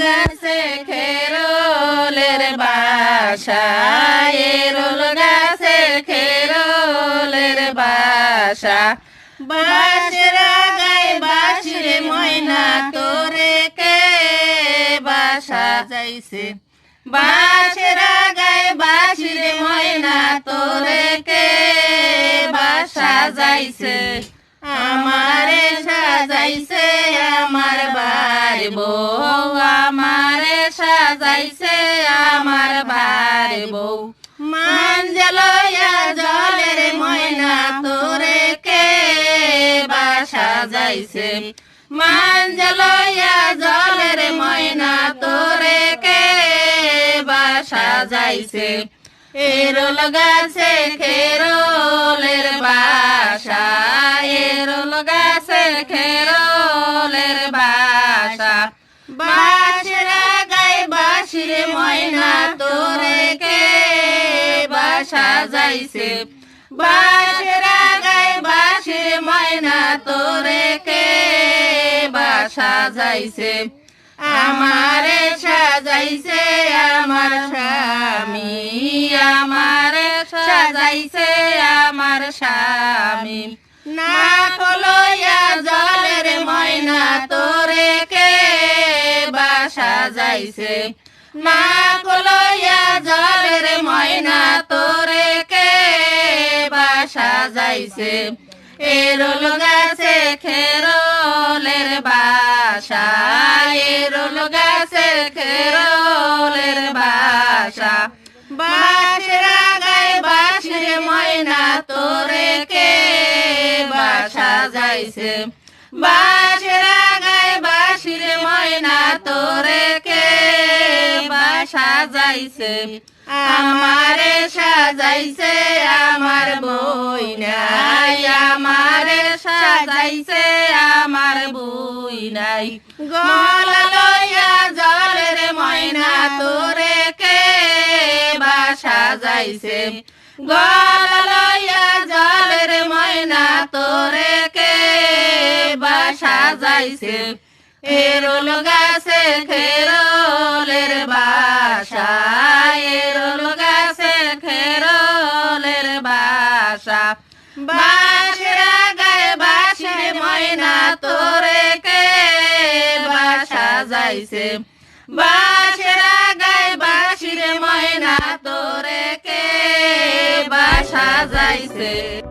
গাছে খেরোলের বাসা এরল গাছে খেরোলের বাসা। বাসরা গায়ে বাসিরে ময়না তোরে কে বাসা যাইছে বাসরা গায়ে বাসিরে ময়না তোরে কে বাসা যাইছে আমারে সাজাইছে, আমার বাড়ি বউ। আমারে সাজাইছে, আমার বাড়ি বউ। মাঞ্জলয়া জলের ময়না তোরে কে বাসা যাইছে মাঞ্জলয়া জলের ময়না তোরে কে বাসা যাইছে এরোল গাছে খেরোলের খেরোলের বাসা। বাসরা গায়ে বাসিরে ময়না তোরে কে? বাসা যাইছে। বাসরা গায়ে বাসিরে ময়না তোরে কে? বাসা যাইছে। আমারে সাজাইছে আমার স্বামী। আমারে সাজাইছে আমার স্বামী। না কলয়া যাইছে না কলয়া জলের ময়না, তোরে কে বাসা যাইছে এরোল গাছে খেরোলের বাসা এরোল গাছে খেরোলের বাসা। বাসরা গায়ে বাসিরে ময়না, তোরে কে বাসা যাইছে বাসরা গায়ে বাসিরে ময়না, তোরে যাইছে আমারে সাজাইছে, আমার বই নাই আমারে সাজাইছে, আমার বই নাই গলা লইয়া জলের ময়না তোরে কে বাসা যাইছে গলা লইয়া জলের ময়না তোরে কে বাসা যাইছে এরোল গাছে খেরোলের বাসরা গায়ে বাসে ময়না তোরে কে? বাসা যাইছে। বাসরা গায়ে বাসিরে ময়না তোরে কে? বাসা যাইছে।